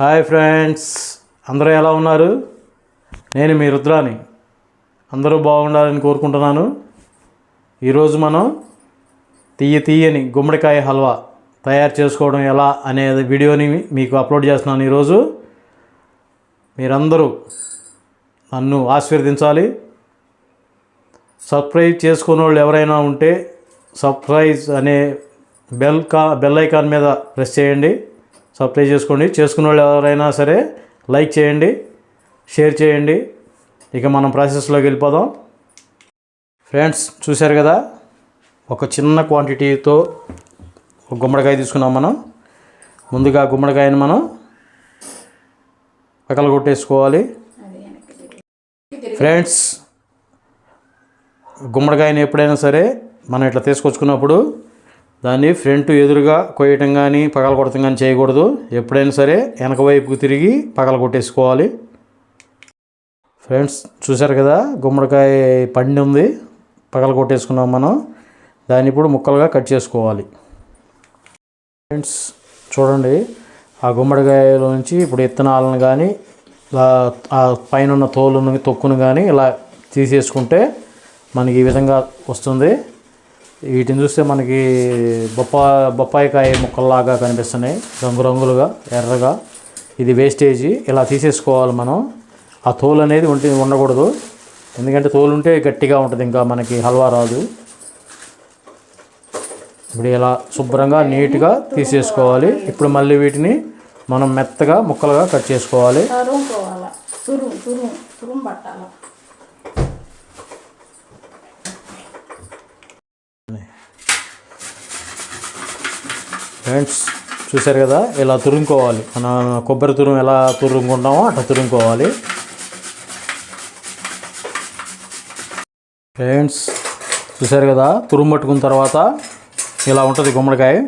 Hi friends. అందరూ ఎలా ఉన్నారు? నేను మీ రుద్రాని అందరూ బాగుండాలని కోరుకుంటున్నాను. ఈరోజు మనం తీయ తీయని గుమ్మడికాయ హల్వా తయారు చేసుకోవడం ఎలా అనే వీడియోని మీకు అప్లోడ్ చేస్తున్నాను ఈరోజు. మీరందరూ నన్ను ఆశీర్వదించాలి. సబ్స్క్రైబ్ చేసుకునే వాళ్ళు ఎవరైనా ఉంటే సర్ప్రైజ్ అనే బెల్ కా బెల్ ఐకాన్ మీద ప్రెస్ చేయండి. సబ్స్క్రైబ్ చేసుకోండి. చేసుకున్న వాళ్ళు ఎవరైనా సరే లైక్ చేయండి షేర్ చేయండి. ఇక మనం ప్రాసెస్లోకి వెళ్ళిపోదాం. ఫ్రెండ్స్ చూశారు కదా? ఒక చిన్న క్వాంటిటీతో ఒక గుమ్మడికాయ తీసుకున్నాం మనం. ముందుగా గుమ్మడికాయని మనం పక్కలు కొట్టేసుకోవాలి ఫ్రెండ్స్ గుమ్మడికాయని ఎప్పుడైనా సరే మనం ఇట్లా తీసుకొచ్చుకున్నప్పుడు దాన్ని ఫ్రంట్ ఎదురుగా కొయ్యటం కానీ పగల కొడటం కానీ చేయకూడదు. ఎప్పుడైనా సరే వెనక వైపుకు తిరిగి పగల కొట్టేసుకోవాలి. ఫ్రెండ్స్ చూశారు కదా గుమ్మడికాయ పండి ఉంది. పగల కొట్టేసుకున్నాం మనం. దాన్ని ఇప్పుడు ముక్కలుగా కట్ చేసుకోవాలి. ఫ్రెండ్స్ చూడండి ఆ గుమ్మడికాయలో నుంచి ఇప్పుడు ఇత్తనాలను కానీ ఇలా ఆ పైన ఉన్న తోలును తొక్కును కానీ ఇలా తీసేసుకుంటే మనకి ఈ విధంగా వస్తుంది. వీటిని చూస్తే మనకి బొప్పా బొప్పాయికాయ ముక్కల్లాగా కనిపిస్తున్నాయి రంగురంగులుగా ఎర్రగా. ఇది వేస్టేజ్. ఇలా తీసేసుకోవాలి మనం. ఆ తోలు అనేది ఉంటే ఉండకూడదు. ఎందుకంటే తోలు ఉంటే గట్టిగా ఉంటుంది ఇంకా మనకి హల్వా రాదు. ఇప్పుడు ఇలా శుభ్రంగా నీట్గా తీసేసుకోవాలి. ఇప్పుడు మళ్ళీ వీటిని మనం మెత్తగా ముక్కలుగా కట్ చేసుకోవాలి తురుముకోవాల తురుము తురుము తురుము పట్టాల ఫ్రెండ్స్ చూశారు కదా? ఇలా తురుముకోవాలి. మన కొబ్బరి తురుము ఎలా తురుముకుంటామో అట్లా తురుముకోవాలి. ఫ్రెండ్స్ చూశారు కదా? తురుము పట్టుకున్న తర్వాత ఇలా ఉంటుంది గుమ్మడికాయ.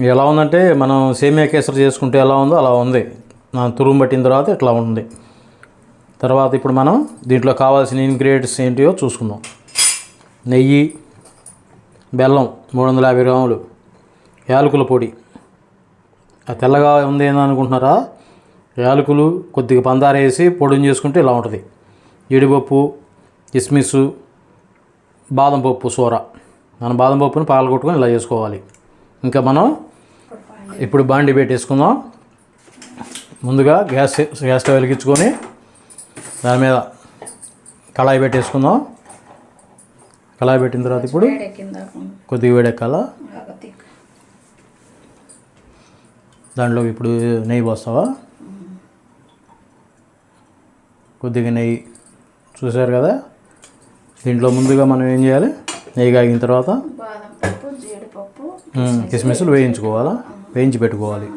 ఎలా ఉందంటే మనం సేమియా కేసరి చేసుకుంటే ఎలా ఉందో అలా ఉంది. మనం తురుము పట్టిన తర్వాత ఇట్లా ఉంది. తర్వాత ఇప్పుడు మనం దీంట్లో కావాల్సిన ఇంగ్రీడియంట్స్ ఏంటియో చూసుకుందాం. నెయ్యి బెల్లం మూడు వందల యాభై గ్రాములు. యాలకుల పొడి. ఆ తెల్లగా ఉంది అనుకుంటున్నారా? యాలకులు కొద్దిగా పందార వేసి పొడిని చేసుకుంటే ఇలా ఉంటుంది. జీడిపప్పు కిస్మిస్ బాదం పప్పు సూర. మన బాదం పప్పుని పాలగొట్టుకొని ఇలా చేసుకోవాలి. ఇంకా మనం ఇప్పుడు బాండి పెట్టేసుకుందాం. ముందుగా గ్యాస్ గ్యాస్ స్టవ్ వెలిగించుకొని దాని మీద కళాయి పెట్టేసుకుందాం. కళాయి పెట్టిన తర్వాత ఇప్పుడు కింద కొద్దిగా వేడెక్కాల? దాంట్లో ఇప్పుడు నెయ్యి పోస్తావా? కొద్దిగా నెయ్యి. చూసారు కదా? దీంట్లో ముందుగా మనం ఏం చేయాలి? నెయ్యి కాగిన తర్వాత కిస్మిస్లు వేయించుకోవాలా? వేయించి పెట్టుకోవాలి.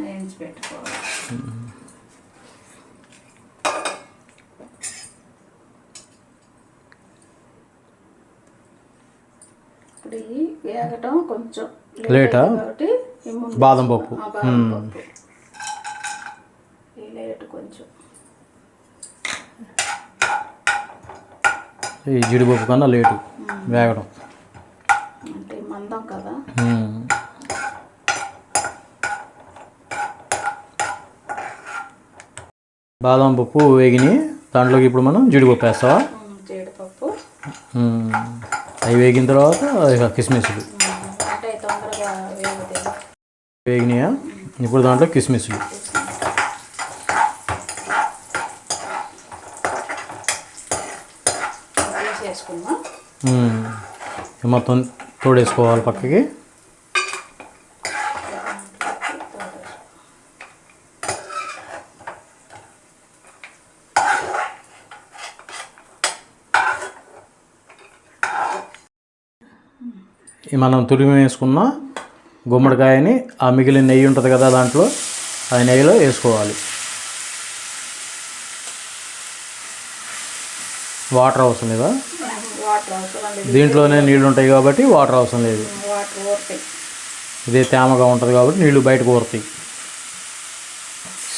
వేగటం కొంచెం లేట్ కాబట్టి బాదం పప్పు. ఈ లేట్ కొంచెం. ఈ జీడిపప్పు కన్నా లేటు. వేగడం. అంటే మందం కదా. బాదం పప్పు వేగిని దాంట్లోకి ఇప్పుడు మనం జీడిపప్పు వేస్తావా? జీడిపప్పు. అవి వేగిన తర్వాత ఇక కిస్మిస్లు. వేగినాయా ఇప్పుడు దాంట్లో కిస్మిస్లు మొత్తం తోడేసుకోవాలి పక్కకి. మనం తురిమి వేసుకున్న గుమ్మడికాయని ఆ మిగిలిన నెయ్యి ఉంటుంది కదా దాంట్లో ఆ నెయ్యిలో వేసుకోవాలి. వాటర్ అవసరం లేదా? దీంట్లోనే నీళ్ళు ఉంటాయి కాబట్టి వాటర్ అవసరం లేదు. ఇదే తేమగా ఉంటుంది కాబట్టి నీళ్ళు బయటకు ఊరుతాయి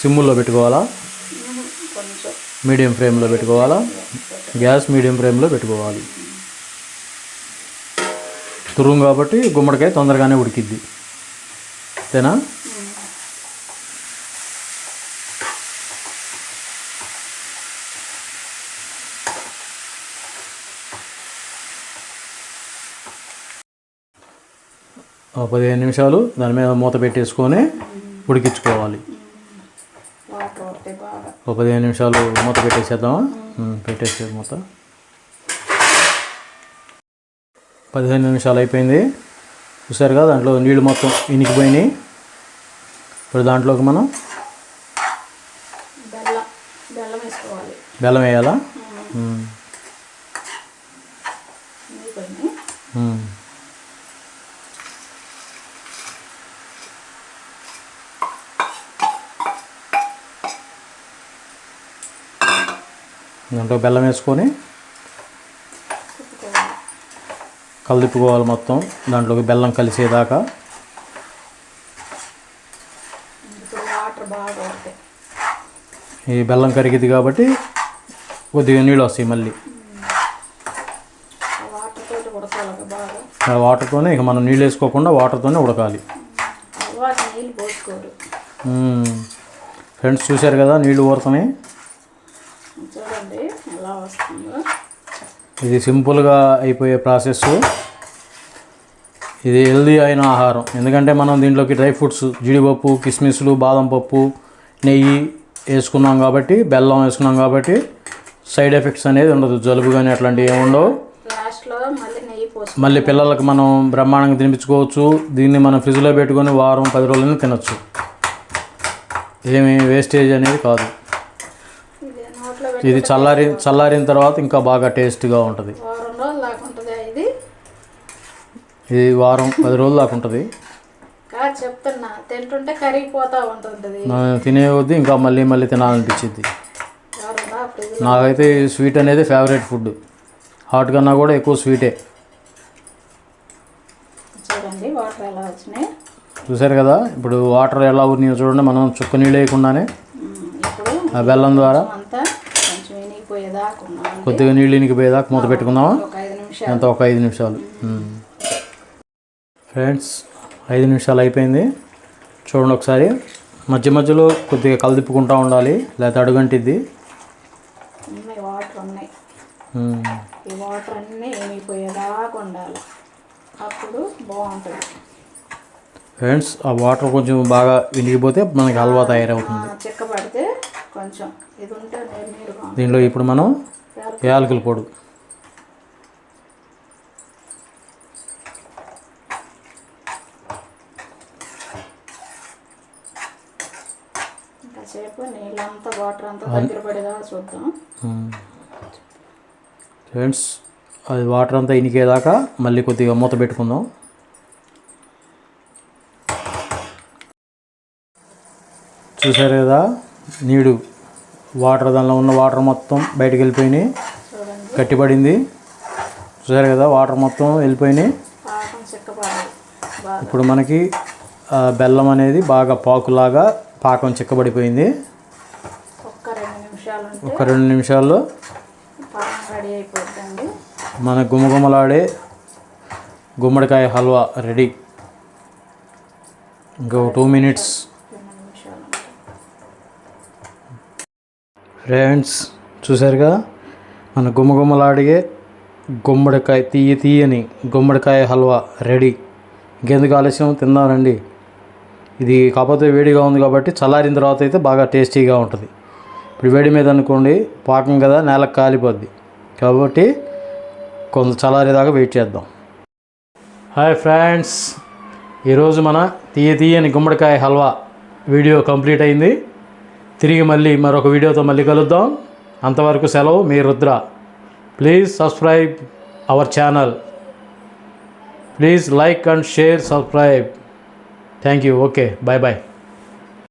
సిమ్ముల్లో పెట్టుకోవాలా? మీడియం ఫ్లేమ్లో పెట్టుకోవాలా? గ్యాస్ మీడియం ఫ్లేమ్లో పెట్టుకోవాలి. తురుము కాబట్టి గుమ్మడికాయ తొందరగానే ఉడికిద్ది. అంతేనా పదిహేను నిమిషాలు దాని మీద మూత పెట్టేసుకొని ఉడికించుకోవాలి. ఒక పదిహేను నిమిషాలు మూత పెట్టేసేద్దామా? పెట్టేసేది మూత. పదిహేను నిమిషాలు అయిపోయింది. చూసారుగా దాంట్లో నీళ్ళు మొత్తం ఇనికిపోయినాయి. ఇప్పుడు దాంట్లోకి మనం బెల్లం వేయాలా. దాంట్లో బెల్లం వేసుకొని కలుపుకోవాలి మొత్తం. దాంట్లోకి బెల్లం కలిసేదాకా. ఈ బెల్లం కరిగిద్ది కాబట్టి కొద్దిగా నీళ్ళు వస్తాయి మళ్ళీ. వాటర్తోనే ఇక మనం నీళ్ళు వేసుకోకుండా వాటర్తోనే ఉడకాలి. ఫ్రెండ్స్ చూశారు కదా నీళ్ళు ఊరుతున్నాయి చూడండి ఎలా వస్తుందో. ఇది సింపుల్గా అయిపోయే ప్రాసెస్ ఇది హెల్దీ అయిన ఆహారం. ఎందుకంటే మనం దీంట్లోకి డ్రై ఫ్రూట్స్ జీడిపప్పు కిస్మిస్లు బాదం పప్పు నెయ్యి వేసుకున్నాం కాబట్టి బెల్లం వేసుకున్నాం కాబట్టి సైడ్ ఎఫెక్ట్స్ అనేది ఉండదు. జలుబు కానీ అట్లాంటివి ఏమి ఉండవు. మళ్ళీ పిల్లలకు మనం బ్రహ్మాండంగా తినిపించుకోవచ్చు. దీన్ని మనం ఫ్రిడ్జ్లో పెట్టుకొని వారం పది రోజులైనా తినొచ్చు. ఏమి వేస్టేజ్ అనేది కాదు. ఇది చల్లారి చల్లారిన తర్వాత ఇంకా బాగా టేస్ట్గా ఉంటుంది. ఇది? ఇది వారం పది రోజులు దాకా ఉంటుంది. చెప్తున్నా. తింటుంటే కరిగిపోతూ ఉంటుంది నా తినే కొద్దీ ఇంకా మళ్ళీ మళ్ళీ తినాలనిపించింది నాకైతే స్వీట్ అనేది ఫేవరెట్ ఫుడ్. హాట్ కన్నా కూడా ఎక్కువ స్వీటే. చూడండి వాటర్ ఎలా వచ్చినాయి. చూసారు కదా? ఇప్పుడు వాటర్ ఎలా ఉన్నాయో చూడండి. మనం చుక్క నీళ్ళు వేయకుండానే. ఆ బెల్లం ద్వారా అంతా కొంచెం వినిగిపోయేదాకా ఉన్నాం కొద్దిగా నీళ్ళు ఇనికిపోయేదాకా మూత పెట్టుకుందామా? ఎంత? ఒక ఐదు నిమిషాలు. ఫ్రెండ్స్ ఐదు నిమిషాలు అయిపోయింది. చూడండి ఒకసారి. మధ్య మధ్యలో కొద్దిగా కలదిప్పుకుంటూ ఉండాలి లేకపోతే అడుగంటిద్ది. ఉన్నాయి వాటర్ ఉన్నాయి. మ్మ్. ఈ వాటర్ అన్నీ వినిగిపోయేదాకా ఉండాలి. అప్పుడు బాగుంటుంది. ఫ్రెండ్స్ ఆ వాటర్ కొంచెం బాగా వినిగిపోతే మనకి హల్వా తయారవుతుంది. కొంచెం. ఇది ఉంటే దీనిలో ఇప్పుడు మనం యాలకుల పొడి. కాసేపు నీళ్ళంతా వాటర్ అంతా దగ్గర పడేదా చూద్దాం. ఫ్రెండ్స్ అది వాటర్ అంతా ఇనికేదాకా మళ్ళీ కొద్దిగా మూత పెట్టుకుందాం. చూసారు కదా నీడు వాటర్ దానిలో ఉన్న వాటర్ మొత్తం బయటకు వెళ్ళిపోయినాయి. గట్టిపడింది. చూసారు కదా వాటర్ మొత్తం వెళ్ళిపోయినాయి. ఇప్పుడు మనకి బెల్లం అనేది బాగా పాకులాగా పాకం చిక్కబడిపోయింది. ఒక రెండు నిమిషాల్లో మన గుమగుమలాడే గుమ్మడికాయ హల్వా రెడీ. ఇంకో టూ మినిట్స్ రెండు నిమిషాలు ఉంటే. ఫ్రెండ్స్ చూసారుగా మన గుమ్మగుమ్మలాడిగే గుమ్మడికాయ తీయ తీయని గుమ్మడికాయ హల్వా రెడీ. ఇంకెందుకు ఆలస్యం? తిందామండి ఇది కాకపోతే వేడిగా ఉంది కాబట్టి చల్లారిన తర్వాత అయితే బాగా టేస్టీగా ఉంటుంది. ఇప్పుడు వేడి మీద అనుకోండి పాకం కదా నేలకు కాలిపోద్ది. కాబట్టి కొంత చల్లారేదాకా వెయిట్ చేద్దాం. హాయ్ ఫ్రెండ్స్ ఈరోజు మన తీయ తీయని గుమ్మడికాయ హల్వా వీడియో కంప్లీట్ అయింది. తిరిగి మళ్ళీ మరొక వీడియోతో మళ్ళీ కలుద్దాం. అంతవరకు సెలవు. మీ Rudra. Please subscribe our channel please like and share subscribe thank you okay bye bye